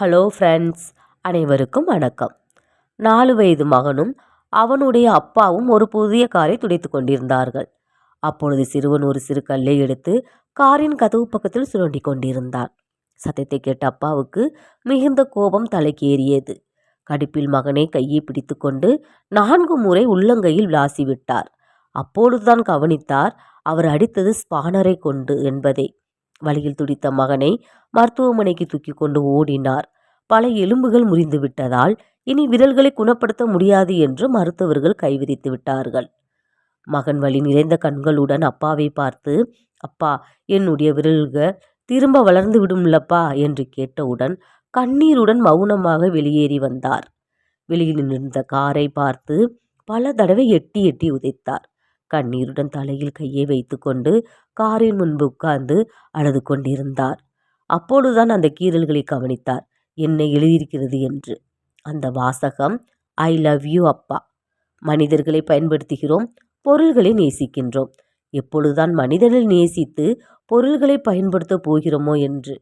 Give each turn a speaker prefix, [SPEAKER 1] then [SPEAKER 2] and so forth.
[SPEAKER 1] Hello friends அனைவருக்கும் வணக்கம். நாலு வயது மகனும் அவனுடைய அப்பாவும் ஒரு புதிய காரை துடைத்து கொண்டிருந்தார்கள். அப்பொழுது சிறுவன் ஒரு சிறு கல்லை எடுத்து காரின் கதவு பக்கத்தில் சுரண்டி கொண்டிருந்தான். சத்தத்தை கேட்ட அப்பாவுக்கு மிகுந்த கோபம் தலைக்கேறியது. கடுப்பில் மகனை கையை பிடித்து கொண்டு நான்கு முறை உள்ளங்கையில் விளாசி விட்டார் அப்பொழுதுதான் கவனித்தார் அவர் அடித்தது ஸ்பானரை கொண்டு என்பதை. வழியில் துடித்த மகனை மருத்துவமனைக்கு தூக்கி கொண்டு ஓடினார். பல எலும்புகள் முறிந்து விட்டதால் இனி விரல்களை குணப்படுத்த முடியாது என்று மருத்துவர்கள் கைவிரித்து விட்டார்கள். மகன் வழி நிறைந்த கண்களுடன் அப்பாவை பார்த்து அப்பா என்னுடைய விரல்கள் திரும்ப வளர்ந்து விடும்லப்பா என்று கேட்டவுடன் கண்ணீருடன் மௌனமாக வெளியேறி வந்தார். வெளியில் நின்ற காரை பார்த்து பல தடவை எட்டி எட்டி உதைத்தார். கண்ணீருடன் தலையில் கையை வைத்துக்கொண்டு காரின் முன்பு உட்கார்ந்து அழுது கொண்டிருந்தார். அப்பொழுதுதான் அந்த கீறல்களை கவனித்தார். என்ன எழுதியிருக்கிறது என்று. அந்த வாசகம் ஐ லவ் யூ அப்பா. மனிதர்களை பயன்படுத்துகிறோம் பொருள்களை நேசிக்கின்றோம். எப்பொழுதுதான் மனிதர்கள் நேசித்து பொருள்களை பயன்படுத்த போகிறோமோ என்று.